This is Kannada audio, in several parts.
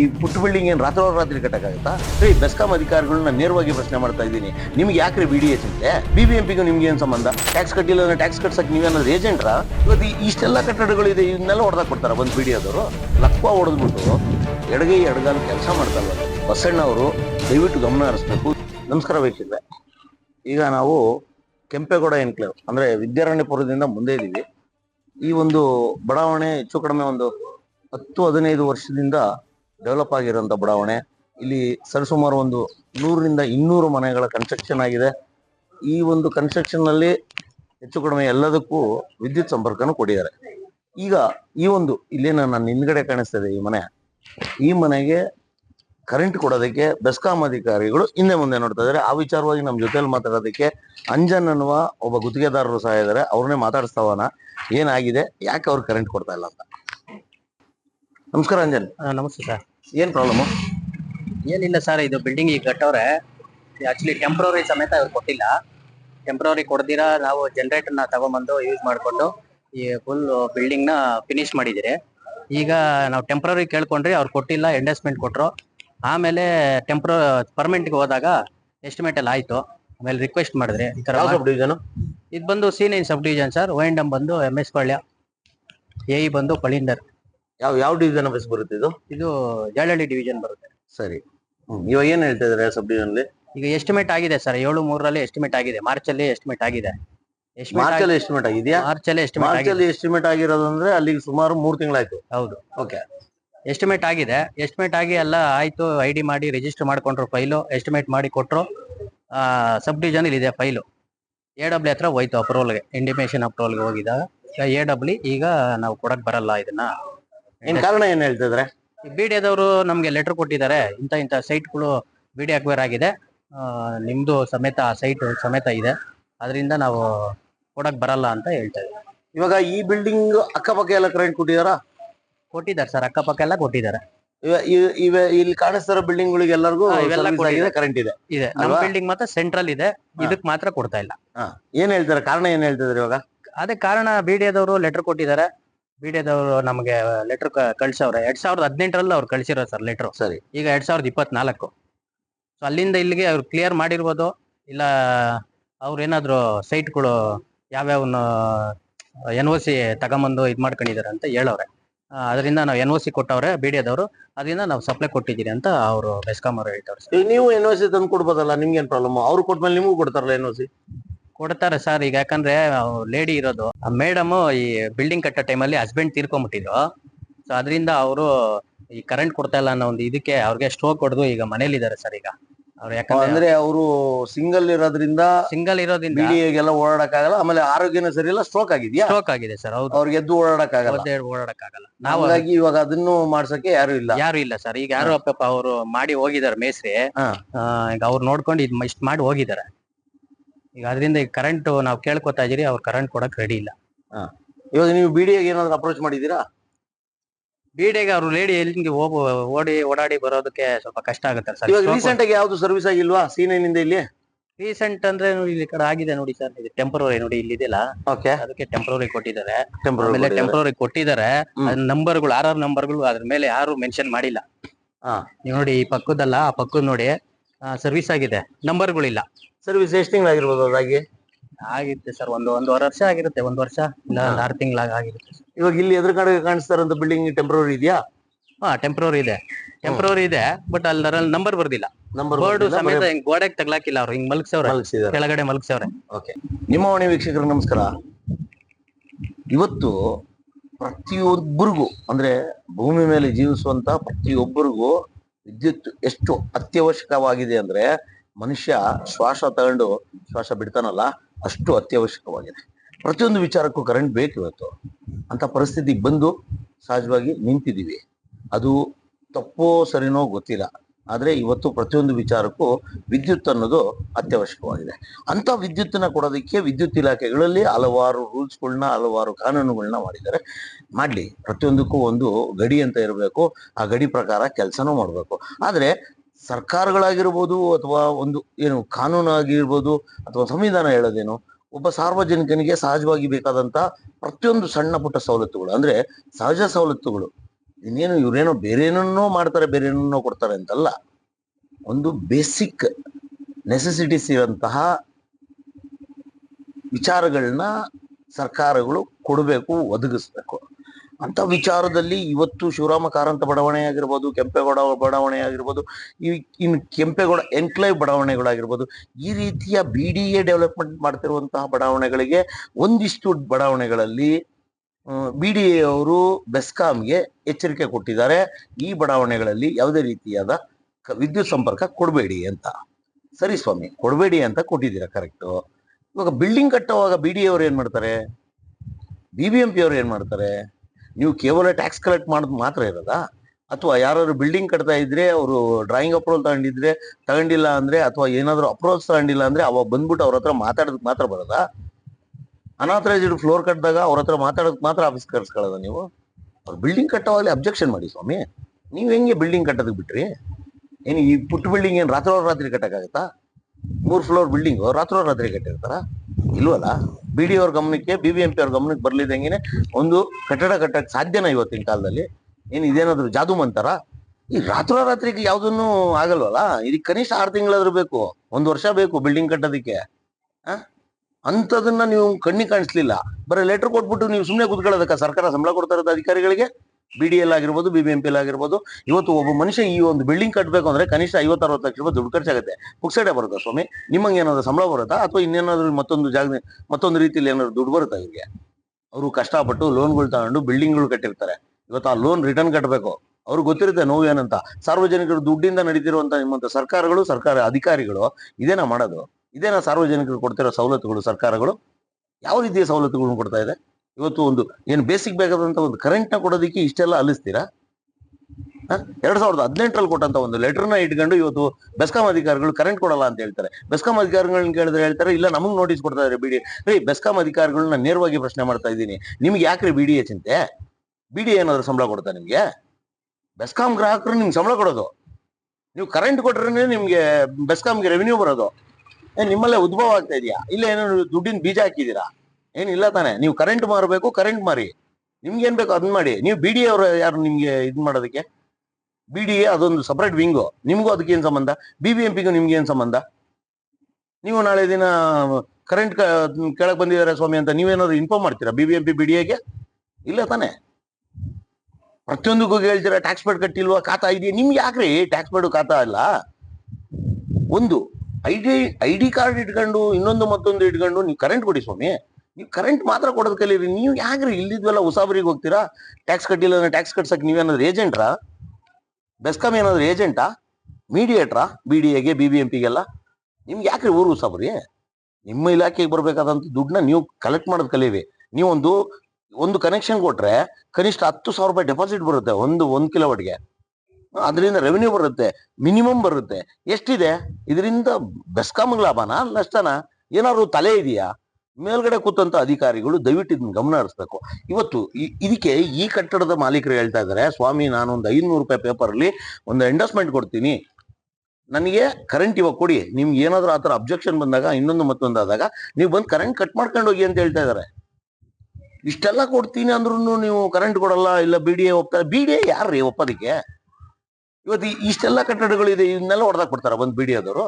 ಈ ಪುಟ್ಟ ಬಿಲ್ಡಿಂಗ್ ಏನು ರಾತ್ರಿ ರಾತ್ರಿ ಕಟ್ಟಕ್ಕಾಗತ್ತಾ? ರೀ ಬೆಸ್ಕಾಂ ಅಧಿಕಾರಿಗಳನ್ನ ನೇರವಾಗಿ ಪ್ರಶ್ನೆ ಮಾಡ್ತಾ ಇದ್ದೀನಿ. ನಿಮ್ಗೆ ಯಾಕ್ರಿ ಬಿ ಡಿ ಎ ಚಿಂತೆ ಬಿ ಬಿ ಎಂ ಪಿಗೂ ನಿಮ್ಗೆ ಏನು ಸಂಬಂಧ? ಟ್ಯಾಕ್ಸ್ ಕಟ್ಟಿಲ್ಲ ಅಂದ್ರೆ ಟ್ಯಾಕ್ಸ್ ಕಟ್ಸಕ್ಕೆ ನೀವೇನಾದ್ರು ಏಜೆಂಟ್ರಾ ಇವತ್ತು ಇಷ್ಟೆಲ್ಲ ಕಟ್ಟಡಗಳಿದೆ ಇವನ್ನೆಲ್ಲ ಹೊಡೆದಾಗ ಕೊಡ್ತಾರೆ ಒಂದು ಬಿ ಡಿ ಎದವರು ಲಕ್ವ ಹೊಡೆದ್ಬಿಟ್ಟು ಎಡಗೈ ಎಡಗಾಲ ಕೆಲಸ ಮಾಡ್ತಾರಲ್ಲ ಬಸಣ್ಣ ಅವರು ದಯವಿಟ್ಟು ಗಮನ ಹರಿಸ್ಬೇಕು. ನಮಸ್ಕಾರ ವೀಕ್ಷಕರೇ. ಈಗ ನಾವು ಕೆಂಪೇಗೌಡ ಎನ್ಕ್ಲೇವ್ ಅಂದ್ರೆ ವಿದ್ಯಾರಣ್ಯಪುರದಿಂದ ಮುಂದೆ ಇದ್ದೀವಿ ಈ ಒಂದು ಬಡಾವಣೆ ಹೆಚ್ಚು ಕಡಿಮೆ ಒಂದು ಹತ್ತು, ಹದಿನೈದು ವರ್ಷದಿಂದ ಡೆವಲಪ್ ಆಗಿರೋಂಥ ಬಡಾವಣೆ. ಇಲ್ಲಿ ಸರಿಸುಮಾರು ಒಂದು ನೂರರಿಂದ ಇನ್ನೂರು ಮನೆಗಳ ಕನ್ಸ್ಟ್ರಕ್ಷನ್ ಆಗಿದೆ. ಈ ಒಂದು ಕನ್ಸ್ಟ್ರಕ್ಷನ್ನಲ್ಲಿ ಹೆಚ್ಚು ಕಡಿಮೆ ಎಲ್ಲದಕ್ಕೂ ವಿದ್ಯುತ್ ಸಂಪರ್ಕನೂ ಕೊಡಿದ್ದಾರೆ ಈಗ ಈ ಒಂದು ಇಲ್ಲೇನ ನನ್ನ ಹಿಂದ್ಗಡೆ ಕಾಣಿಸ್ತದೆ ಈ ಮನೆ. ಈ ಮನೆಗೆ ಕರೆಂಟ್ ಕೊಡೋದಕ್ಕೆ ಬೆಸ್ಕಾಂ ಅಧಿಕಾರಿಗಳು ಹಿಂದೆ ಮುಂದೆ ನೋಡ್ತಾ ಇದ್ದಾರೆ. ಆ ವಿಚಾರವಾಗಿ ನಮ್ಮ ಜೊತೆಯಲ್ಲಿ ಮಾತಾಡೋದಕ್ಕೆ ಅಂಜನ್ ಅನ್ನುವ ಒಬ್ಬ ಗುತ್ತಿಗೆದಾರರು ಸಹ ಇದ್ದಾರೆ. ಅವ್ರನ್ನೇ ಮಾತಾಡಿಸ್ತಾವನ ಏನಾಗಿದೆ? ಯಾಕೆ ಅವ್ರು ಕರೆಂಟ್ ಕೊಡ್ತಾ ಇಲ್ಲ ಅಂತ. ನಮಸ್ಕಾರ ಅಂಜನ್. ಆ, ನಮಸ್ತೆ ಸರ್. ಏನ್ ಪ್ರಾಬ್ಲಮ್ ಏನಿಲ್ಲ ಸರ್ ಇದು ಬಿಲ್ಡಿಂಗ್ ಈಗ ಕಟ್ಟವ್ರೆ. ಆಕ್ಚುಲಿ ಟೆಂಪ್ರವರಿ ಸಮೇತ ಅವ್ರು ಕೊಟ್ಟಿಲ್ಲ. ಟೆಂಪ್ರವರಿ ಕೊಡ್ದಿರಾ ನಾವು ಜನರೇಟರ್ನ ತಗೊಂಬಂದು ಯೂಸ್ ಮಾಡಿಕೊಂಡು ಈ ಫುಲ್ ಬಿಲ್ಡಿಂಗ್ನ ಫಿನಿಶ್ ಮಾಡಿದಿರಿ. ಈಗ ನಾವು ಟೆಂಪ್ರವರಿ ಕೇಳ್ಕೊಂಡ್ರಿ ಅವ್ರು ಕೊಟ್ಟಿಲ್ಲ ಎಂಡೆಸ್ಮೆಂಟ್ ಕೊಟ್ರು. ಆಮೇಲೆ ಟೆಂಪ್ರ ಪರ್ಮನೆಂಟ್ಗೆ ಹೋದಾಗ ಎಸ್ಟಿಮೇಟ್ ಅಲ್ಲಿ ಆಯ್ತು. ಆಮೇಲೆ ರಿಕ್ವೆಸ್ಟ್ ಮಾಡಿದ್ರಿ. ಈ ಡಿವಿಷನ್ ಇದು ಬಂದು C nine sub division sir O N ಬಂದು ಎಂ ಎಸ್ ಪಾಳ್ಯ ಎ ಬಂದು ಪಳಿಂದರ್ ಯಾವ ಯಾವ ಡಿವಿಷನ್ ಆಫೀಸ್ ಬರುತ್ತೆ ಇದು? ಇದು ಜಾಲಹಳ್ಳಿ ಡಿವಿಷನ್ ಬರುತ್ತೆ. ಸರಿ. ಹ್ಮ್. ಇವಾಗ ಏನ್ ಹೇಳ್ತಾ ಇದಾರೆ ಸಬ್ ಡಿವಿಷನ್ ಅಲ್ಲಿ? ಈಗ ಎಸ್ಟಿಮೇಟ್ ಆಗಿದೆ ಸರ್ ಏಳು ಮೂರರಲ್ಲಿ ಎಸ್ಟಿಮೇಟ್ ಆಗಿದೆ ಮಾರ್ಚ್ ಅಲ್ಲಿ ಎಸ್ಟಿಮೇಟ್ ಆಗಿದೆ ಮಾರ್ಚ್ ಅಲ್ಲಿ ಎಸ್ಟಿಮೇಟ್ ಆಗಿದೆಯಾ? ಮಾರ್ಚ್ ಅಲ್ಲಿ ಎಸ್ಟಿಮೇಟ್ ಮಾರ್ಚ್ ಆಗಿದೆ. ಅಲ್ಲಿ ಎಸ್ಟಿಮೇಟ್ ಆಗಿರೋದಂದ್ರೆ ಅಲ್ಲಿಗೆ ಸುಮಾರು ಮೂರ್ ತಿಂಗಳಾಯ್ತು. ಹೌದು. ಓಕೆ ಎಸ್ಟಿಮೇಟ್ ಆಗಿದೆ. ಎಸ್ಟಿಮೇಟ್ ಆಗಿ ಎಲ್ಲ ಆಯ್ತು ಐ ಡಿ ಮಾಡಿ ರಿಜಿಸ್ಟರ್ ಮಾಡ್ಕೊಂಡ್ರು ಫೈಲು ಎಸ್ಟಿಮೇಟ್ ಮಾಡಿ ಕೊಟ್ರು ಸಬ್ ಡಿವಿಷನ್ ಇದೆ ಫೈಲು ಎ ಡಬ್ಲ್ಯೂ ಹತ್ರ ಹೋಯ್ತು ಅಪ್ರೂವಲ್ಗೆ ಇಂಡಿಮೇಷನ್ ಅಪ್ರೂವಲ್ಗೆ ಹೋಗಿದಾಗ ಎ ಡಬ್ಲ್ಯೂ ಈಗ ನಾವು ಕೊಡಕ್ ಬರಲ್ಲ ಇದನ್ನ. ಏನ್ ಕಾರಣ ಏನ್ ಹೇಳ್ತಿದ್ರೆ? ಬಿಡಿಎದವರು ನಮ್ಗೆ ಲೆಟರ್ ಕೊಟ್ಟಿದ್ದಾರೆ. ಇಂತ ಇಂತ ಸೈಟ್ಗಳು ಗಳು ಬಿಡಿ ಅಕ್ವೈರ್ ಆಗಿದೆ. ಆ, ನಿಮ್ದು ಸಮೇತ ಸೈಟ್ ಸಮೇತ ಇದೆ. ಅದರಿಂದ ನಾವು ಕೊಡಕ್ ಬರಲ್ಲ ಅಂತ ಹೇಳ್ತಾ ಇದ್ದೀವಿ. ಇವಾಗ ಈ ಬಿಲ್ಡಿಂಗ್ ಅಕ್ಕಪಕ್ಕ ಎಲ್ಲ ಕರೆಂಟ್ ಕೊಟ್ಟಿದಾರಾ? ಕೊಟ್ಟಿದ್ದಾರೆ ಸರ್ ಅಕ್ಕಪಕ್ಕ ಎಲ್ಲ ಕೊಟ್ಟಿದ್ದಾರೆ. ಇವ- ಇವ- ಇವ ಇಲ್ಲಿ ಕಾಣಿಸ್ತಾರ ಬಿಲ್ಡಿಂಗ್ ಗಳಿಗೆ ಎಲ್ಲರಿಗೂ ಹಾ, ಇವೆಲ್ಲ ಕರೆಂಟ್ ಇದೆ. ಇದೆ. ನಮ್ಮ ಅಲ್ವಾ? ಬಿಲ್ಡಿಂಗ್ ಮಾತ್ರ ಸೆಂಟ್ರಲ್ ಇದೆ. ಇದಕ್ ಮಾತ್ರ ಕೊಡ್ತಾ ಇಲ್ಲ. ಹಾ. ಏನ್ ಹೇಳ್ತಾರೆ? ಕಾರಣ ಏನ್ ಹೇಳ್ತಿದ್ರೆ ಇವಾಗ? ಅದೇ ಕಾರಣ ಬಿಡಿಎದವರು ಲೆಟರ್ ಕೊಟ್ಟಿದ್ದಾರೆ. ಬಿ ಡಿ ಎದವರು ನಮಗೆ ಲೆಟರ್ ಕಳ್ಸವ್ರೆ. ಎರಡ್ ಸಾವಿರದ ಹದಿನೆಂಟರಲ್ಲಿ ಅವ್ರು ಕಳ್ಸಿರೋ ಸರ್ ಲೆಟರ್ ಸರಿ. ಈಗ ಎರಡ್ ಸಾವಿರದ ಇಪ್ಪತ್ನಾಲ್ಕು. ಸೊ ಅಲ್ಲಿಂದ ಇಲ್ಲಿಗೆ ಅವ್ರು ಕ್ಲಿಯರ್ ಮಾಡಿರ್ಬೋದು. ಇಲ್ಲ ಅವ್ರು ಏನಾದರೂ ಸೈಟ್ಗಳು ಯಾವ್ಯಾವ ಎನ್ ಒ ಸಿ ತಗೊಂಬಂದು ಇದು ಮಾಡ್ಕೊಂಡಿದ್ದಾರೆ ಅಂತ ಹೇಳವ್ರೆ. ಅದರಿಂದ ನಾವು ಎನ್ ಒ ಸಿ ಕೊಟ್ಟವ್ರೆ ಬಿ ಡಿ ಎದವರು ಅದರಿಂದ ನಾವು ಸಪ್ಲೈ ಕೊಟ್ಟಿದ್ದೀರಿ ಅಂತ ಅವರು ಬೆಸ್ಕಾಮ್ ಅವರು ಹೇಳ್ತಾರೆ ನೀವು ಎನ್ ಸಿ ತಂದು ಕೊಡ್ಬೋದಲ್ಲ ನಿಮ್ಗೆ ಏನ್ ಪ್ರಾಬ್ಲಮ್ ಅವ್ರು ಕೊಟ್ಮೇಲೆ ನಿಮಗೂ ಕೊಡ್ತಾರಲ್ಲ ಎನ್ ಸಿ ಕೊಡ್ತಾರೆ ಸರ್ ಈಗ ಯಾಕಂದ್ರೆ ಲೇಡಿ ಇರೋದು. ಮೇಡಮ್ ಈ ಬಿಲ್ಡಿಂಗ್ ಕಟ್ಟೋ ಟೈಮಲ್ಲಿ ಹಸ್ಬೆಂಡ್ ತೀರ್ಕೊಂಡ್ಬಿಟ್ಟಿದ್ರು ಸೊ ಅದರಿಂದ ಅವರು ಈ ಕರೆಂಟ್ ಕೊಡ್ತಾ ಇಲ್ಲ ಅನ್ನೋ ಒಂದು ಇದಕ್ಕೆ ಅವ್ರಿಗೆ ಸ್ಟ್ರೋಕ್ ಹೊಡೆದು ಈಗ ಮನೇಲಿ ಇದಾರೆ ಸರ್ ಈಗ. ಅವ್ರು ಯಾಕಂದ್ರೆ ಅಂದ್ರೆ ಅವರು ಸಿಂಗಲ್ ಇರೋದ್ರಿಂದ ಸಿಂಗಲ್ ಇರೋದ್ರಿಂದ ಬಿಡಿಗೆಲ್ಲ ಓಡಾಡಕ್ಕಾಗಲ್ಲ ಆಮೇಲೆ ಆರೋಗ್ಯನೂ ಸರಿ ಇಲ್ಲ ಸ್ಟ್ರೋಕ್ ಆಗಿದೆಯಾ? ಸ್ಟ್ರೋಕ್ ಆಗಿದೆ ಸರ್ ಹೌದು. ಅವ್ರಿಗೆ ಎದ್ದು ಓಡಾಡಕ್ಕಾಗಲ್ಲ. ಓಡಾಡಕ್ ಓಡಾಡಕ್ಕಾಗಲ್ಲ. ನಾವು ಹಾಗಾಗಿ ಇವಾಗ ಅದನ್ನು ಮಾಡ್ಸಕ್ಕೆ ಯಾರು ಇಲ್ಲ. ಯಾರು ಇಲ್ಲ ಸರ್ ಈಗ ಯಾರು ಅಪ್ಪ ಅವರು ಮಾಡಿ ಹೋಗಿದ್ದಾರೆ ಮೇಸ್ರಿ ಹಾ. ಆ, ಈಗ ಅವ್ರು ನೋಡ್ಕೊಂಡು ಇದ್ ಇಷ್ಟ್ ಮಾಡಿ ಹೋಗಿದ್ದಾರೆ. ಈಗ ಅದರಿಂದ ಈಗ ಕರೆಂಟ್ ನಾವು ಕೇಳ್ಕೊತಾ ಇದೀರಿ ಅವ್ರು ಕರೆಂಟ್ ಕೊಡಕ್ ರೆಡಿ ಇಲ್ಲ. ಇವಾಗ ನೀವು ಬಿಡಿಗೆ ಏನಾದ್ರು ಅಪ್ರೋಚ್ ಮಾಡಿದೀರಾ ಬಿಡಿಗೆ ಅವ್ರು ಲೇಡಿ ಎಲ್ಲಿಗೆ ಹೋಗು ಓಡಿ ಓಡಾಡಿ ಬರೋದಕ್ಕೆ ಸ್ವಲ್ಪ ಕಷ್ಟ ಆಗುತ್ತೆ ಇವಾಗ ಸರ್ ರೀಸೆಂಟ್ ಆಗಿ ಯಾವ್ದು ಸರ್ವಿಸ್ ಆಗಿಲ್ವಾ? ಸೀನ್ ಏನಿಂದ ಇಂದ ಇಲ್ಲಿ? ರೀಸೆಂಟ್ ಅಂದ್ರೆ ನೋಡಿ ಇಲ್ಲಿ ಕಡೆ ಆಗಿದೆ ನೋಡಿ ಸರ್ ಇದು ಟೆಂಪರರಿ ನೋಡಿ ಇಲ್ಲಿದೆಲ್ಲ ಓಕೆ ಅದಕ್ಕೆ ಟೆಂಪರರಿ ಕೊಟ್ಟಿದ್ದಾರೆ. ಆಮೇಲೆ ಟೆಂಪರರಿ ಕೊಟ್ಟಿದ್ದಾರೆ. ನಂಬರ್ ನಂಬರ್ಗಳು ಆರ್ ಆರ್ ನಂಬರ್ಗಳು ಅದ್ರ ಮೇಲೆ ಯಾರು ಮೆನ್ಷನ್ ಮಾಡಿಲ್ಲ. ನೀವು ನೋಡಿ ಈ ಪಕ್ಕದಲ್ಲ ಆ ಪಕ್ಕದ ನೋಡಿ. ಸರ್ವಿಸ್ ಆಗಿದೆ. ನಂಬರ್ಗಳಿಲ್ಲ. ಸರ್ವಿಸ್ ಎಷ್ಟು ತಿಂಗಳಾಗಿರ್ಬೋದು ಅದಾಗಿ? ಆಗಿರುತ್ತೆ ಸರ್ ಒಂದು ಒಂದೂವರೆ ವರ್ಷ ಆಗಿರುತ್ತೆ. ಒಂದು ವರ್ಷ ಇಲ್ಲ ಒಂದು ಒಂದ್ ಆರು ತಿಂಗಳಾಗ ಆಗಿರುತ್ತೆ ಇವಾಗ ಇಲ್ಲಿ ಎದುರು ಕಡೆ ಕಾಣಿಸ್ತಾರಂತ ಬಿಲ್ಡಿಂಗ್ ಟೆಂಪ್ರವರಿ ಇದೆಯಾ? ಹಾ ಟೆಂಪ್ರವರಿ ಇದೆ. ಟೆಂಪ್ರವರಿ ಇದೆ ಬಟ್ ಅಲ್ಲಿ ನಂಬರ್ ಬರ್ದಿಲ್ಲ. ನಂಬರ್ ಬೋರ್ಡ್ ಸಮೇತ ಹಿಂಗ್ ಗೋಡೆಗೆ ತಗ್ಲಾಕಿಲ್ಲ ಅವ್ರು ಹಿಂಗ್ ಮಲಗಿಸವ್ರೆ. ಮಲಗಿಸಿದ್ದಾರೆ. ಕೆಳಗಡೆ ಓಕೆ. ನಿಮ್ಮ ವಾಣಿ ವೀಕ್ಷಕರ ನಮಸ್ಕಾರ. ಇವತ್ತು ಪ್ರತಿಯೊಬ್ಬರಿಗೂ ಅಂದ್ರೆ ಭೂಮಿ ಮೇಲೆ ಜೀವಿಸುವಂತ ಪ್ರತಿಯೊಬ್ಬರಿಗೂ ವಿದ್ಯುತ್ ಎಷ್ಟು ಅತ್ಯವಶ್ಯಕವಾಗಿದೆ ಅಂದ್ರೆ ಮನುಷ್ಯ ಶ್ವಾಸ ತಗೊಂಡು ಶ್ವಾಸ ಬಿಡ್ತಾನಲ್ಲ, ಅಷ್ಟು ಅತ್ಯವಶ್ಯಕವಾಗಿದೆ. ಪ್ರತಿಯೊಂದು ವಿಚಾರಕ್ಕೂ ಕರೆಂಟ್ ಬೇಕು ಇವತ್ತು. ಅಂತ ಪರಿಸ್ಥಿತಿಗೆ ಬಂದು ಸಹಜವಾಗಿ ನಿಂತಿದ್ದೀವಿ ಅದು ತಪ್ಪೋ ಸರಿನೋ ಗೊತ್ತಿಲ್ಲ. ಆದ್ರೆ ಇವತ್ತು ಪ್ರತಿಯೊಂದು ವಿಚಾರಕ್ಕೂ ವಿದ್ಯುತ್ ಅನ್ನೋದು ಅತ್ಯವಶ್ಯಕವಾಗಿದೆ. ಅಂತ ವಿದ್ಯುತ್ತನ್ನ ಕೊಡೋದಕ್ಕೆ ವಿದ್ಯುತ್ ಇಲಾಖೆಗಳಲ್ಲಿ ಹಲವಾರು ರೂಲ್ಸ್ಗಳನ್ನ ಹಲವಾರು ಕಾನೂನುಗಳನ್ನ ಮಾಡಿದ್ದಾರೆ. ಮಾಡಲಿ, ಪ್ರತಿಯೊಂದಕ್ಕೂ ಒಂದು ಗಡಿ ಅಂತ ಇರಬೇಕು. ಆ ಗಡಿ ಪ್ರಕಾರ ಕೆಲಸನೂ ಮಾಡಬೇಕು. ಆದರೆ ಸರ್ಕಾರಗಳಾಗಿರ್ಬೋದು ಅಥವಾ ಒಂದು ಏನು ಕಾನೂನು ಆಗಿರ್ಬೋದು ಅಥವಾ ಸಂವಿಧಾನ ಹೇಳೋದೇನು, ಒಬ್ಬ ಸಾರ್ವಜನಿಕನಿಗೆ ಸಹಜವಾಗಿ ಬೇಕಾದಂಥ ಪ್ರತಿಯೊಂದು ಸಣ್ಣ ಪುಟ್ಟ ಸವಲತ್ತುಗಳು, ಅಂದ್ರೆ ಸಹಜ ಸವಲತ್ತುಗಳು ಇನ್ನೇನು ಇವರೇನೋ ಬೇರೇನನ್ನೋ ಮಾಡ್ತಾರೆ, ಬೇರೇನನ್ನೋ ಕೊಡ್ತಾರೆ ಅಂತಲ್ಲ. ಒಂದು ಬೇಸಿಕ್ ನೆಸೆಸಿಟೀಸ್ ಇರುವಂತಹ ವಿಚಾರಗಳನ್ನ ಸರ್ಕಾರಗಳು ಕೊಡಬೇಕು, ಒದಗಿಸ್ಬೇಕು. ಅಂತ ವಿಚಾರದಲ್ಲಿ ಇವತ್ತು ಶಿವರಾಮ ಕಾರಂತ ಬಡಾವಣೆ ಆಗಿರ್ಬೋದು, ಕೆಂಪೇಗೌಡ ಬಡಾವಣೆ ಆಗಿರ್ಬೋದು, ಈ ಇನ್ನು ಕೆಂಪೇಗೌಡ ಎನ್ಕ್ಲೇವ್ ಬಡಾವಣೆಗಳಾಗಿರ್ಬೋದು, ಈ ರೀತಿಯ ಬಿ ಡಿ ಎ ಡೆವಲಪ್ಮೆಂಟ್ ಮಾಡ್ತಿರುವಂತಹ ಬಡಾವಣೆಗಳಿಗೆ ಒಂದಿಷ್ಟು ಬಡಾವಣೆಗಳಲ್ಲಿ ಬಿ ಡಿ ಎ ಅವರು ಬೆಸ್ಕಾಂಗೆ ಎಚ್ಚರಿಕೆ ಕೊಟ್ಟಿದ್ದಾರೆ. ಈ ಬಡಾವಣೆಗಳಲ್ಲಿ ಯಾವುದೇ ರೀತಿಯಾದ ವಿದ್ಯುತ್ ಸಂಪರ್ಕ ಕೊಡಬೇಡಿ ಅಂತ. ಸರಿ ಸ್ವಾಮಿ, ಕೊಡಬೇಡಿ ಅಂತ ಕೊಟ್ಟಿದ್ದೀರಾ ಕರೆಕ್ಟು ಇವಾಗ ಬಿಲ್ಡಿಂಗ್ ಕಟ್ಟುವಾಗ ಬಿ ಡಿ ಅವ್ರು ಏನು ಮಾಡ್ತಾರೆ? ಬಿ ಬಿ ಎಂ ಪಿ ಅವ್ರು ಏನು ಮಾಡ್ತಾರೆ? ನೀವು ಕೇವಲ ಟ್ಯಾಕ್ಸ್ ಕಲೆಕ್ಟ್ ಮಾಡೋದು ಮಾತ್ರ ಇರೋದಾ? ಅಥವಾ ಯಾರಾದ್ರು ಬಿಲ್ಡಿಂಗ್ ಕಟ್ತಾ ಇದ್ರೆ, ಅವರು ಡ್ರಾಯಿಂಗ್ ಅಪ್ರೂವಲ್ ತಗೊಂಡಿದ್ರೆ, ತಗೊಂಡಿಲ್ಲ ಅಂದ್ರೆ, ಅಥವಾ ಏನಾದರೂ ಅಪ್ರೂವಲ್ಸ್ ತಗೊಂಡಿಲ್ಲ ಅಂದ್ರೆ, ಅವಾಗ ಬಂದ್ಬಿಟ್ಟು ಅವ್ರ ಹತ್ರ ಮಾತಾಡೋದಕ್ಕೆ ಮಾತ್ರ ಬರೋದಾ? ಅನಾಥರೈಸ್ಡ್ ಫ್ಲೋರ್ ಕಟ್ಟಿದಾಗ ಅವ್ರ ಹತ್ರ ಮಾತಾಡೋದಕ್ಕೆ ಮಾತ್ರ ಆಫೀಸ್ ಕರ್ಸ್ಕೊಳ್ಳೋದ ನೀವು? ಅವ್ರು ಬಿಲ್ಡಿಂಗ್ ಕಟ್ಟೋವಾಗಲೇ ಅಬ್ಜೆಕ್ಷನ್ ಮಾಡಿ ಸ್ವಾಮಿ. ನೀವು ಹೆಂಗೆ ಬಿಲ್ಡಿಂಗ್ ಕಟ್ಟೋದಕ್ಕೆ ಬಿಟ್ರಿ? ಏನು ಈ ಪುಟ್ಟ ಬಿಲ್ಡಿಂಗ್ ಏನು ರಾತ್ರೋ ರಾತ್ರಿ ಕಟ್ಟೋಕ್ಕಾಗತ್ತಾ? ಮೂರು ಫ್ಲೋರ್ ಬಿಲ್ಡಿಂಗು ರಾತ್ರೋ ರಾತ್ರಿ ಕಟ್ಟಿರ್ತಾರ? ಇಲ್ವಲ್ಲ? ಬಿ ಡಿ ಅವ್ರ ಗಮನಕ್ಕೆ ಬಿ ಬಿ ಎಂ ಪಿ ಅವ್ರ ಗಮನಕ್ಕೆ ಬರಲಿದ್ದಂಗೆ ಒಂದು ಕಟ್ಟಡ ಕಟ್ಟಕ್ಕೆ ಸಾಧ್ಯನ ಇವತ್ತಿನ ಕಾಲದಲ್ಲಿ? ಏನು ಇದೇನಾದರೂ ಜಾದು ಮಂತಾರ? ಈ ರಾತ್ರೋ ರಾತ್ರಿಗೆ ಯಾವುದನ್ನು ಆಗಲ್ವಲ್ಲ? ಇದಕ್ಕೆ ಕನಿಷ್ಠ ಆರು ತಿಂಗಳಾದ್ರೂ ಬೇಕು. ಒಂದು ವರ್ಷ ಬೇಕು ಬಿಲ್ಡಿಂಗ್ ಕಟ್ಟೋದಕ್ಕೆ. ಆ? ಅಂಥದನ್ನ ನೀವು ಕಣ್ಣಿಗೆ ಕಾಣಿಸ್ಲಿಲ್ಲ. ಬರೀ ಲೆಟರ್ ಕೊಟ್ಬಿಟ್ಟು ನೀವು ಸುಮ್ಮನೆ ಕೂತ್ಕೊಳ್ಳೋದಕ್ಕೆ ಸರ್ಕಾರ ಸಂಬಳ ಕೊಡ್ತಾ ಇರೋದು ಅಧಿಕಾರಿಗಳಿಗೆ? ಬಿ ಡಿ ಎಲ್ ಆಗಿರ್ಬೋದು B B M P L ಆಗಿರ್ಬೋದು, ಇವತ್ತು ಒಬ್ಬ ಮನುಷ್ಯ ಈ ಒಂದು ಬಿಲ್ಡಿಂಗ್ ಕಟ್ಟಬೇಕು ಅಂದ್ರೆ ಕನಿಷ್ಠ ಐವತ್ತು ಅರವತ್ತು ಲಕ್ಷ ರೂಪಾಯಿ ದುಡ್ಡು ಖರ್ಚಾಗುತ್ತೆ. ಪುಕ್ಸಡೆ ಬರುತ್ತಾ ಸ್ವಾಮಿ? ನಿಮಗೆ ಏನಾದ್ರು ಸಂಬಳ ಬರುತ್ತಾ? ಅಥವಾ ಇನ್ನೇನಾದ್ರೂ ಮತ್ತೊಂದು ಜಾಗ, ಮತ್ತೊಂದು ರೀತಿಯಲ್ಲಿ ಏನಾದ್ರು ದುಡ್ಡು ಬರುತ್ತಾ ಇವ್ರಿಗೆ? ಅವರು ಕಷ್ಟಪಟ್ಟು ಲೋನ್ಗಳು ತಗೊಂಡು ಬಿಲ್ಡಿಂಗ್ಗಳು ಕಟ್ಟಿರ್ತಾರೆ. ಇವತ್ತು ಆ ಲೋನ್ ರಿಟರ್ನ್ ಕಟ್ಟಬೇಕು ಅವ್ರಿಗೆ ಗೊತ್ತಿರುತ್ತೆ ನೋವು ಏನಂತ. ಸಾರ್ವಜನಿಕರು ದುಡ್ಡಿಂದ ನಡೀತಿರುವಂತ ನಿಮ್ಮಂತ ಸರ್ಕಾರಗಳು, ಸರ್ಕಾರ ಅಧಿಕಾರಿಗಳು ಇದೇನಾ ಮಾಡೋದು? ಇದೇನಾ ಸಾರ್ವಜನಿಕರು ಕೊಡ್ತಿರೋ ಸವಲತ್ತುಗಳು, ಸರ್ಕಾರಗಳು ಯಾವ ರೀತಿಯ ಸವಲತ್ತುಗಳನ್ನು ಕೊಡ್ತಾ ಇದೆ? ಇವತ್ತು ಒಂದು ಏನು ಬೇಸಿಕ್ ಬೇಕಾದಂಥ ಒಂದು ಕರೆಂಟ್ನ ಕೊಡೋದಕ್ಕೆ ಇಷ್ಟೆಲ್ಲ ಅಲಿಸ್ತೀರಾ? ಎರಡ್ ಸಾವಿರದ ಹದಿನೆಂಟರಲ್ಲಿ ಕೊಟ್ಟಂತ ಒಂದು ಲೆಟರ್ನ ಇಟ್ಕೊಂಡು ಇವತ್ತು ಬೆಸ್ಕಾಂ ಅಧಿಕಾರಿಗಳು ಕರೆಂಟ್ ಕೊಡಲ್ಲ ಅಂತ ಹೇಳ್ತಾರೆ. ಬೆಸ್ಕಾಂ ಅಧಿಕಾರಿಗಳನ್ನ ಕೇಳಿದ್ರೆ ಹೇಳ್ತಾರೆ, ಇಲ್ಲ ನಮಗ್ ನೋಟಿಸ್ ಕೊಡ್ತಾ ಬಿಡಿ ರೀ ಬೆಸ್ಕಾಂ ಅಧಿಕಾರಿಗಳನ್ನ ನೇರವಾಗಿ ಪ್ರಶ್ನೆ ಮಾಡ್ತಾ ಇದ್ದೀನಿ. ನಿಮ್ಗೆ ಯಾಕ್ರಿ ಬಿಡಿ ಎ ಚಿಂತೆ? ಬಿಡಿ ಏನಾದ್ರು ಸಂಬಳ ಕೊಡ್ತಾ ನಿಮ್ಗೆ? ಬೆಸ್ಕಾಂ ಗ್ರಾಹಕರು ನಿಮ್ಗೆ ಸಂಬಳ ಕೊಡೋದು. ನೀವು ಕರೆಂಟ್ ಕೊಟ್ರೆ ನಿಮ್ಗೆ ಬೆಸ್ಕಾಂಗೆ ರೆವಿನ್ಯೂ ಬರೋದು. ಏನ್ ನಿಮ್ಮಲ್ಲೇ ಉದ್ಭವ ಆಗ್ತಾ ಇದೆಯಾ? ಇಲ್ಲ ಏನೋ ದುಡ್ಡಿನ ಬೀಜ ಹಾಕಿದೀರಾ ಏನಿಲ್ಲ ತಾನೆ. ನೀವು ಕರೆಂಟ್ ಮಾರಬೇಕು ಕರೆಂಟ್ ಮಾರಿ. ನಿಮ್ಗೆ ಏನ್ ಬೇಕು ಅದನ್ನ ಮಾಡಿ. ನೀವು ಬಿ ಡಿ ಅವರು ಯಾರು ನಿಮ್ಗೆ ಇದ್ ಮಾಡೋದಕ್ಕೆ? ಬಿ ಡಿ ಅದೊಂದು ಸಪ್ರೇಟ್ ವಿಂಗು ನಿಮ್ಗೂ ಅದಕ್ಕೆ ಏನ್ ಸಂಬಂಧ? ಬಿ ಬಿ ಎಂ ಪಿಗೂ ನಿಮ್ಗೆ ಏನ್ ಸಂಬಂಧ? ನೀವು ನಾಳೆ ದಿನ ಕರೆಂಟ್ ಕೆಳಗೆ ಬಂದಿದ್ದಾರೆ ಸ್ವಾಮಿ ಅಂತ ನೀವೇನಾದ್ರು ಇನ್ಫಾರ್ಮ್ ಮಾಡ್ತೀರಾ B B M P B ಎಗೆ? ಇಲ್ಲ ತಾನೆ. ಪ್ರತಿಯೊಂದಕ್ಕೂ ಹೇಳ್ತೀರಾ ಟ್ಯಾಕ್ಸ್ ಪೇಡ್ ಕಟ್ಟಿಲ್ವಾ, ಖಾತಾ ಇದೆಯಾ? ನಿಮ್ಗೆ ಯಾಕ್ರಿ ಟ್ಯಾಕ್ಸ್ ಪೇಡ್ ಖಾತಾ ಇಲ್ಲ? ಒಂದು ಐಡಿ ಐ ಡಿ ಕಾರ್ಡ್ ಇಟ್ಕೊಂಡು ಇನ್ನೊಂದು ಮತ್ತೊಂದು ಇಟ್ಕೊಂಡು ನೀವು ಕರೆಂಟ್ ಕೊಡಿ ಸ್ವಾಮಿ. ನೀವು ಕರೆಂಟ್ ಮಾತ್ರ ಕೊಡೋದು ಕಲೀರಿ ನೀವು ಯಾಕ್ರಿ ಇಲ್ಲಿದ್ವೆಲ್ಲ ಉಸಾಬರಿಗೆ ಹೋಗ್ತೀರಾ? ಟ್ಯಾಕ್ಸ್ ಕಟ್ಟಿಲ್ಲ ಟ್ಯಾಕ್ಸ್ ಕಟ್ಸಕ್ ನೀವೇನಾದ್ರು ಏಜೆಂಟ್ರಾ ಬೆಸ್ಕಾಮ್ ಏನಾದ್ರು ಏಜೆಂಟಾ ಮೀಡಿಯೇಟ್ರಾ ಬಿ ಡಿ ಎಗೆ ಬಿ ಬಿ ಎಂ ಪಿಗೆಲ್ಲ ನಿಮ್ಗೆ ಯಾಕ್ರಿ ಊರು ಉಸಾಬರಿ? ನಿಮ್ಮ ಇಲಾಖೆಗೆ ಬರಬೇಕಾದಂಥ ದುಡ್ಡನ್ನ ನೀವು ಕಲೆಕ್ಟ್ ಮಾಡೋದು ಕಲೀರಿ. ನೀವೊಂದು, ಒಂದು ಕನೆಕ್ಷನ್ ಕೊಟ್ರೆ ಕನಿಷ್ಠ ಹತ್ತು ಸಾವಿರ ರೂಪಾಯಿ ಡೆಪಾಸಿಟ್ ಬರುತ್ತೆ ಒಂದು ಒಂದು ಕಿಲೋವಾಟ್ಗೆ ಅದರಿಂದ ರೆವೆನ್ಯೂ ಬರುತ್ತೆ ಮಿನಿಮಮ್ ಬರುತ್ತೆ. ಎಷ್ಟಿದೆ? ಇದರಿಂದ ಬೆಸ್ಕಾಮ್ ಲಾಭನ, ನಷ್ಟನ? ಏನಾದ್ರು ತಲೆ ಇದೆಯಾ? ಮೇಲ್ಗಡೆ ಕೂತಂತ ಅಧಿಕಾರಿಗಳು ದಯವಿಟ್ಟು ಇದನ್ನ ಗಮನ ಹರಿಸ್ಬೇಕು. ಇವತ್ತು ಇದಕ್ಕೆ ಈ ಕಟ್ಟಡದ ಮಾಲೀಕರು ಹೇಳ್ತಾ ಇದ್ದಾರೆ ಸ್ವಾಮಿ ನಾನು ಒಂದು ಐನೂರು ರೂಪಾಯಿ ಪೇಪರ್ ಅಲ್ಲಿ ಒಂದು ಎಂಡಸ್ಮೆಂಟ್ ಕೊಡ್ತೀನಿ. ನನಗೆ ಕರೆಂಟ್ ಇವಾಗ ಕೊಡಿ, ನಿಮ್ಗೆ ಏನಾದರೂ ಆ ಥರ ಅಬ್ಜೆಕ್ಷನ್ ಬಂದಾಗ, ಇನ್ನೊಂದು ಮತ್ತೊಂದು ಆದಾಗ, ನೀವು ಬಂದು ಕರೆಂಟ್ ಕಟ್ ಮಾಡ್ಕೊಂಡು ಹೋಗಿ ಅಂತ ಹೇಳ್ತಾ ಇದ್ದಾರೆ ಇಷ್ಟೆಲ್ಲ ಕೊಡ್ತೀನಿ ಅಂದ್ರೂ ನೀವು ಕರೆಂಟ್ ಕೊಡಲ್ಲ, ಇಲ್ಲ ಬಿ ಡಿ ಎ ಒಪ್ತಾರೆ ಬಿ ಡಿ ಎ ಯಾರ್ರಿ ಒಪ್ಪೋದಕ್ಕೆ? ಇವತ್ತು ಇಷ್ಟೆಲ್ಲ ಕಟ್ಟಡಗಳು ಇದೆ, ಇದನ್ನೆಲ್ಲ ಹೊಡೆದಾಕ್ ಕೊಡ್ತಾರೆ ಒಂದು ಬಿ ಡಿ ಎದವರು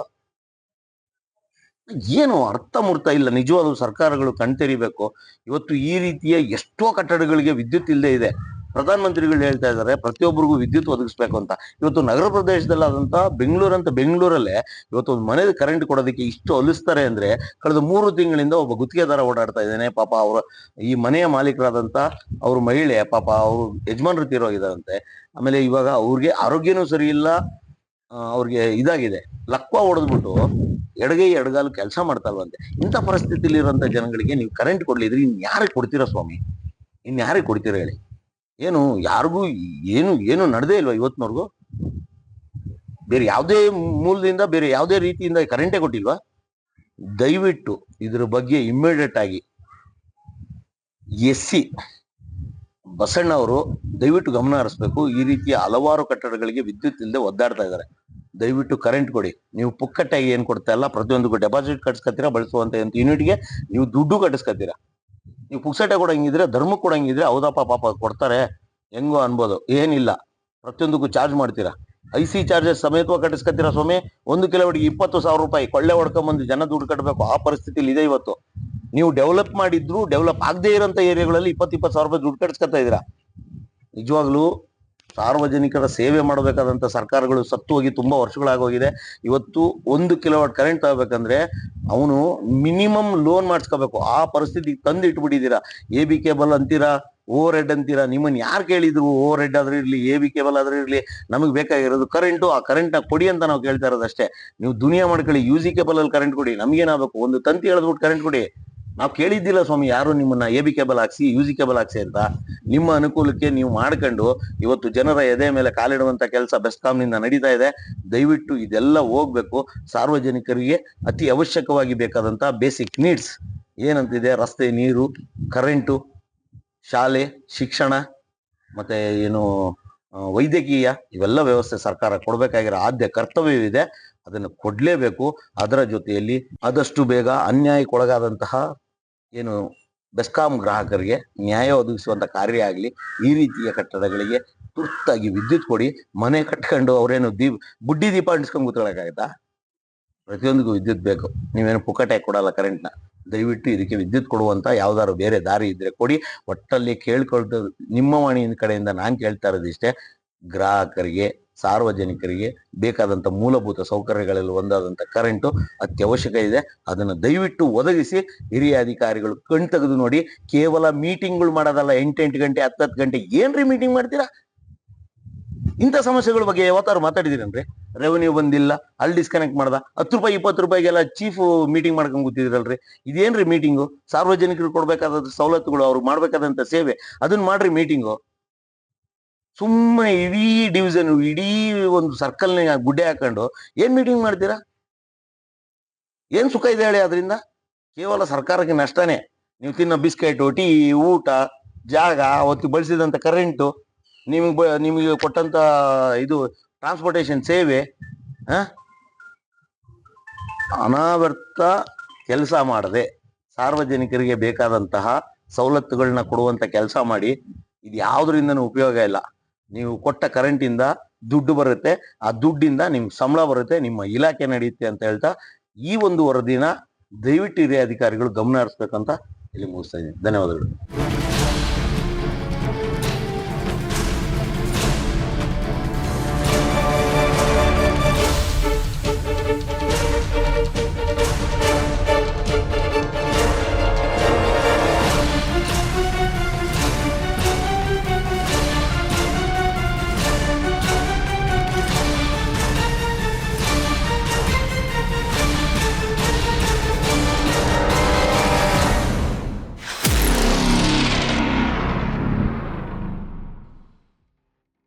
ಏನು ಅರ್ಥ ಮೂರ್ತ ಇಲ್ಲ. ನಿಜವಾದ ಸರ್ಕಾರಗಳು ಕಣ್ತೆರಿಬೇಕು. ಇವತ್ತು ಈ ರೀತಿಯ ಎಷ್ಟೋ ಕಟ್ಟಡಗಳಿಗೆ ವಿದ್ಯುತ್ ಇಲ್ಲದೆ ಇದೆ. ಪ್ರಧಾನ ಮಂತ್ರಿಗಳು ಹೇಳ್ತಾ ಇದ್ದಾರೆ, ಪ್ರತಿಯೊಬ್ಬರಿಗೂ ವಿದ್ಯುತ್ ಒದಗಿಸ್ಬೇಕು ಅಂತ. ಇವತ್ತು ನಗರ ಪ್ರದೇಶದಲ್ಲಾದಂತ ಬೆಂಗಳೂರು ಅಂತ ಬೆಂಗಳೂರಲ್ಲೇ ಇವತ್ತು ಒಂದು ಮನೆಗೆ ಕರೆಂಟ್ ಕೊಡೋದಕ್ಕೆ ಇಷ್ಟು ಅಲಿಸ್ತಾರೆ ಅಂದ್ರೆ ಕಳೆದ ಮೂರು ತಿಂಗಳಿಂದ ಒಬ್ಬ ಗುತ್ತಿಗೆದಾರ ಓಡಾಡ್ತಾ ಇದ್ದಾನೆ. ಪಾಪ ಅವರು ಈ ಮನೆಯ ಮಾಲೀಕರಾದಂತ ಅವ್ರ ಮಹಿಳೆ, ಪಾಪ ಅವರು ಯಜಮಾನ್ರು ತೀರೋಗಿದಾರಂತೆ ಆಮೇಲೆ ಇವಾಗ ಅವ್ರಿಗೆ ಆರೋಗ್ಯನೂ ಸರಿ ಇಲ್ಲ ಅವ್ರಿಗೆ ಇದಾಗಿದೆ. ಲಕ್ವ ಹೊಡೆದ್ಬಿಟ್ಟು ಎಡಗೈ ಎಡಗಾಲು ಕೆಲಸ ಮಾಡ್ತಲ್ವಂತೆ ಇಂಥ ಪರಿಸ್ಥಿತಿಲಿ ಇರುವಂತ ಜನಗಳಿಗೆ ನೀವು ಕರೆಂಟ್ ಕೊಡ್ಲಿದ್ರೆ ಇನ್ ಯಾರಿಗೆ ಕೊಡ್ತೀರಾ ಸ್ವಾಮಿ? ಇನ್ ಯಾರಿಗೆ ಕೊಡ್ತೀರಾ ಹೇಳಿ? ಏನು, ಯಾರಿಗೂ ಏನು ಏನು ನಡೆದೇ ಇಲ್ವಾ ಇವತ್ತಿನವರೆಗೂ? ಬೇರೆ ಯಾವುದೇ ಮೂಲದಿಂದ, ಬೇರೆ ಯಾವುದೇ ರೀತಿಯಿಂದ ಕರೆಂಟೇ ಕೊಟ್ಟಿಲ್ವಾ? ದಯವಿಟ್ಟು ಇದ್ರ ಬಗ್ಗೆ ಇಮ್ಮಿಡಿಯೇಟ್ ಆಗಿ ಎಸ್ ಸಿ ಬಸಣ್ಣ ಅವರು ದಯವಿಟ್ಟು ಗಮನ ಹರಿಸ್ಬೇಕು. ಈ ರೀತಿಯ ಹಲವಾರು ಕಟ್ಟಡಗಳಿಗೆ ವಿದ್ಯುತ್ ಇಲ್ಲದೆ ಒದ್ದಾಡ್ತಾ ಇದ್ದಾರೆ. ದಯವಿಟ್ಟು ಕರೆಂಟ್ ಕೊಡಿ. ನೀವು ಪುಕ್ಕಟ್ಟಾಗಿ ಏನ್ ಕೊಡ್ತಾ ಇಲ್ಲ, ಪ್ರತಿಯೊಂದಕ್ಕೂ ಡೆಪಾಸಿಟ್ ಕಟ್ಸ್ಕೊತೀರಾ ಬಳಸುವಂತ ಯೂನಿಟ್ಗೆ ನೀವು ದುಡ್ಡು ಕಟ್ಟಿಸ್ಕೊತೀರಾ ನೀವು ಪುಕ್ಸಟೆ ಕೊಡಂಗಿದ್ರೆ ಧರ್ಮ ಕೊಡಂಗಿದ್ರೆ ಹೌದಪ್ಪ ಪಾಪ ಕೊಡ್ತಾರೆ. ಹೆಂಗೋ ಅನ್ಬೋದು. ಏನಿಲ್ಲ. ಪ್ರತಿಯೊಂದಕ್ಕೂ ಚಾರ್ಜ್ ಮಾಡ್ತೀರಾ? ಐ ಸಿ ಚಾರ್ಜಸ್ ಸಮೇತವಾಗಿ ಕಟ್ಟಿಸ್ಕೊತೀರಾ ಸ್ವಾಮಿ? ಒಂದು ಕಿಲೋಮೀಟರ್ಗೆ ಇಪ್ಪತ್ತು ಸಾವಿರ ರೂಪಾಯಿ ಕೊಳ್ಳೆ ಹೊಡ್ಕೊಂಬಂದು ಜನ ದುಡ್ಡು ಕಟ್ಟಬೇಕು ಆ ಪರಿಸ್ಥಿತಿಲಿ ಇದೆ ಇವತ್ತು. ನೀವು ಡೆವಲಪ್ ಮಾಡಿದ್ರು ಡೆವಲಪ್ ಆಗದೇ ಇರೋಂಥ ಏರಿಯಾಗಳಲ್ಲಿ ಇಪ್ಪತ್ತು ಇಪ್ಪತ್ತು ಸಾವಿರ ರೂಪಾಯಿ ದುಡ್ಡು ಕಟ್ಟಿಸ್ಕೊತಾ ಇದ್ದೀರಾ? ನಿಜವಾಗ್ಲೂ ಸಾರ್ವಜನಿಕರ ಸೇವೆ ಮಾಡಬೇಕಾದಂತ ಸರ್ಕಾರಗಳು ಸತ್ತು ಹೋಗಿ ತುಂಬಾ ವರ್ಷಗಳಾಗೋಗಿದೆ. ಇವತ್ತು ಒಂದು ಕಿಲೋವಾಟ್ ಕರೆಂಟ್ ತಗೋಬೇಕಂದ್ರೆ ಅವನು ಮಿನಿಮಮ್ ಲೋನ್ ಮಾಡಿಸ್ಕೋಬೇಕು. ಆ ಪರಿಸ್ಥಿತಿಗೆ ತಂದು ಇಟ್ಬಿಟ್ಟಿದ್ದೀರಾ. ಎ ಬಿ ಕೇಬಲ್ ಅಂತೀರಾ ಓವರ್ ಹೆಡ್ ಅಂತೀರಾ ನಿಮ್ಮನ್ನ ಯಾರು ಕೇಳಿದ್ರು ಓವರ್ ಹೆಡ್ ಆದ್ರೂ ಇರಲಿ, ಎ ಬಿ ಕೇಬಲ್ ಆದ್ರೂ ಇರಲಿ, ನಮಗೆ ಬೇಕಾಗಿರೋದು ಕರೆಂಟು ಆ ಕರೆಂಟ್ನ ಕೊಡಿ ಅಂತ ನಾವು ಕೇಳ್ತಾ ಇರೋದಷ್ಟೇ. ನೀವು ದುನಿಯಾ ಮಾಡ್ಕೊಳ್ಳಿ ಯು ಜಿ ಕೇಬಲ್ ಅಲ್ಲಿ ಕರೆಂಟ್ ಕೊಡಿ ನಮಗೇನಾಗಬೇಕು ಒಂದು ತಂತಿ ಎಳೆದ್ಬಿಟ್ಟು ಕರೆಂಟ್ ಕೊಡಿ. ನಾವು ಕೇಳಿದ್ದಿಲ್ಲ ಸ್ವಾಮಿ, ಯಾರು ನಿಮ್ಮನ್ನ ಎ ಕೇಬಲ್ ಹಾಕ್ಸಿ ಯು ಜಿ ಕೇಬಲ್ ಹಾಕ್ಸಿ ಅಂತ. ನಿಮ್ಮ ಅನುಕೂಲಕ್ಕೆ ನೀವು ಮಾಡ್ಕೊಂಡು, ಇವತ್ತು ಜನರ ಎದೆ ಮೇಲೆ ಕಾಲಿಡುವಂತ ಕೆಲಸ ಬೆಸ್ಕಾಂನಿಂದ ನಡೀತಾ ಇದೆ. ದಯವಿಟ್ಟು ಇದೆಲ್ಲ ಹೋಗ್ಬೇಕು. ಸಾರ್ವಜನಿಕರಿಗೆ ಅತಿ ಅವಶ್ಯಕವಾಗಿ ಬೇಕಾದಂತ ಬೇಸಿಕ್ ನೀಡ್ಸ್ ಏನಂತಿದೆ? ರಸ್ತೆ, ನೀರು ಕರೆಂಟು ಶಾಲೆ, ಶಿಕ್ಷಣ, ಮತ್ತೆ ಏನು ವೈದ್ಯಕೀಯ, ಇವೆಲ್ಲ ವ್ಯವಸ್ಥೆ ಸರ್ಕಾರ ಕೊಡಬೇಕಾಗಿರೋ ಆದ್ಯ ಕರ್ತವ್ಯವಿದೆ. ಅದನ್ನು ಕೊಡ್ಲೇಬೇಕು. ಅದರ ಜೊತೆಯಲ್ಲಿ ಆದಷ್ಟು ಬೇಗ ಅನ್ಯಾಯಕ್ಕೊಳಗಾದಂತಹ ಏನು ಬೆಸ್ಕಾಂ ಗ್ರಾಹಕರಿಗೆ ನ್ಯಾಯ ಒದಗಿಸುವಂಥ ಕಾರ್ಯ ಆಗಲಿ, ಈ ರೀತಿಯ ಕಟ್ಟಡಗಳಿಗೆ ತುರ್ತಾಗಿ ವಿದ್ಯುತ್ ಕೊಡಿ, ಮನೆ ಕಟ್ಕೊಂಡು ಅವರೇನು ದೀಪ ಬುಡ್ಡಿ ದೀಪ ಅಂಟಿಸ್ಕೊಂಡು ಕೂತ್ಕೊಳ್ಳೋಕ್ಕಾಗತ್ತಾ ಪ್ರತಿಯೊಂದಿಗೂ ವಿದ್ಯುತ್ ಬೇಕು. ನೀವೇನು ಪುಕ್ಕಟೆ ಕೊಡಲ್ಲ ಕರೆಂಟ್ನ ದಯವಿಟ್ಟು ಇದಕ್ಕೆ ವಿದ್ಯುತ್ ಕೊಡುವಂಥ ಯಾವ್ದಾದ್ರು ಬೇರೆ ದಾರಿ ಇದ್ರೆ ಕೊಡಿ. ಒಟ್ಟಲ್ಲಿ ಕೇಳ್ಕೊಳ್ತ, ನಿಮ್ಮ ವಾಣಿ ಕಡೆಯಿಂದ ನಾನು ಕೇಳ್ತಾ ಇರೋದು ಇಷ್ಟೇ ಗ್ರಾಹಕರಿಗೆ ಸಾರ್ವಜನಿಕರಿಗೆ ಬೇಕಾದಂಥ ಮೂಲಭೂತ ಸೌಕರ್ಯಗಳಲ್ಲಿ ಒಂದಾದಂಥ ಕರೆಂಟು ಅತ್ಯವಶ್ಯಕ ಇದೆ. ಅದನ್ನು ದಯವಿಟ್ಟು ಒದಗಿಸಿ ಹಿರಿಯ ಅಧಿಕಾರಿಗಳು ಕಣ್ ತೆಗೆದು ನೋಡಿ. ಕೇವಲ ಮೀಟಿಂಗ್ಗಳು ಮಾಡೋದಲ್ಲ, ಎಂಟೆಂಟು ಗಂಟೆ, ಹತ್ತತ್ತು ಗಂಟೆ ಏನ್ರಿ ಮೀಟಿಂಗ್ ಮಾಡ್ತೀರಾ? ಇಂಥ ಸಮಸ್ಯೆಗಳ ಬಗ್ಗೆ ಯಾವತ್ತಾರು ಮಾತಾಡಿದಿರನ್ರಿ ರೆವೆನ್ಯೂ ಬಂದಿಲ್ಲ ಅಲ್ಲಿ ಡಿಸ್ಕನೆಕ್ಟ್ ಮಾಡ್ದ, ಹತ್ತು ರೂಪಾಯಿ, ಇಪ್ಪತ್ತು ರೂಪಾಯಿಗೆಲ್ಲ ಚೀಫ್ ಮೀಟಿಂಗ್ ಮಾಡ್ಕೊಂಡು ಕೂತಿದ್ರಲ್ರಿ. ಇದೇನ್ರಿ ಮೀಟಿಂಗು ಸಾರ್ವಜನಿಕರು ಕೊಡಬೇಕಾದ ಸವಲತ್ತುಗಳು ಅವ್ರು ಮಾಡಬೇಕಾದಂಥ ಸೇವೆ. ಅದನ್ನ ಮಾಡ್ರಿ ಮೀಟಿಂಗು ಸುಮ್ಮನೆ ಇಡೀ ಡಿವಿಷನ್ ಇಡೀ ಒಂದು ಸರ್ಕಲ್ ಗುಡ್ಡೆ ಹಾಕೊಂಡು ಏನ್ ಮೀಟಿಂಗ್ ಮಾಡ್ತೀರಾ? ಏನ್ ಸುಖ ಇದೆ ಹೇಳಿ ಅದರಿಂದ? ಕೇವಲ ಸರ್ಕಾರಕ್ಕೆ ನಷ್ಟನೇ. ನೀವು ತಿನ್ನೋ ಬಿಸ್ಕೆಟ್, ಟೀ, ಊಟ, ಜಾಗ, ಅವತ್ತು ಬಳಸಿದಂತ ಕರೆಂಟು ನಿಮಗೆ ನಿಮಗೆ ಕೊಟ್ಟಂತ ಇದು ಟ್ರಾನ್ಸ್ಪೋರ್ಟೇಶನ್ ಸೇವೆ? ಅನಾವರ್ತ ಕೆಲಸ ಮಾಡದೆ ಸಾರ್ವಜನಿಕರಿಗೆ ಬೇಕಾದಂತಹ ಸವಲತ್ತುಗಳನ್ನ ಕೊಡುವಂತ ಕೆಲಸ ಮಾಡಿ ಇದು ಯಾವುದರಿಂದನೂ ಉಪಯೋಗ ಇಲ್ಲ. ನೀವು ಕೊಟ್ಟ ಕರೆಂಟಿಂದ ದುಡ್ಡು ಬರುತ್ತೆ. ಆ ದುಡ್ಡಿಂದ ನಿಮ್ಗೆ ಸಂಬಳ ಬರುತ್ತೆ, ನಿಮ್ಮ ಇಲಾಖೆ ನಡೆಯುತ್ತೆ ಅಂತ ಹೇಳ್ತಾ ಈ ಒಂದು ವರದಿನ ದಯವಿಟ್ಟು ಹಿರಿಯ ಅಧಿಕಾರಿಗಳು ಗಮನ ಹರಿಸ್ಬೇಕಂತ ಇಲ್ಲಿ ಮುಗಿಸ್ತಾ ಇದ್ದೀನಿ. ಧನ್ಯವಾದಗಳು.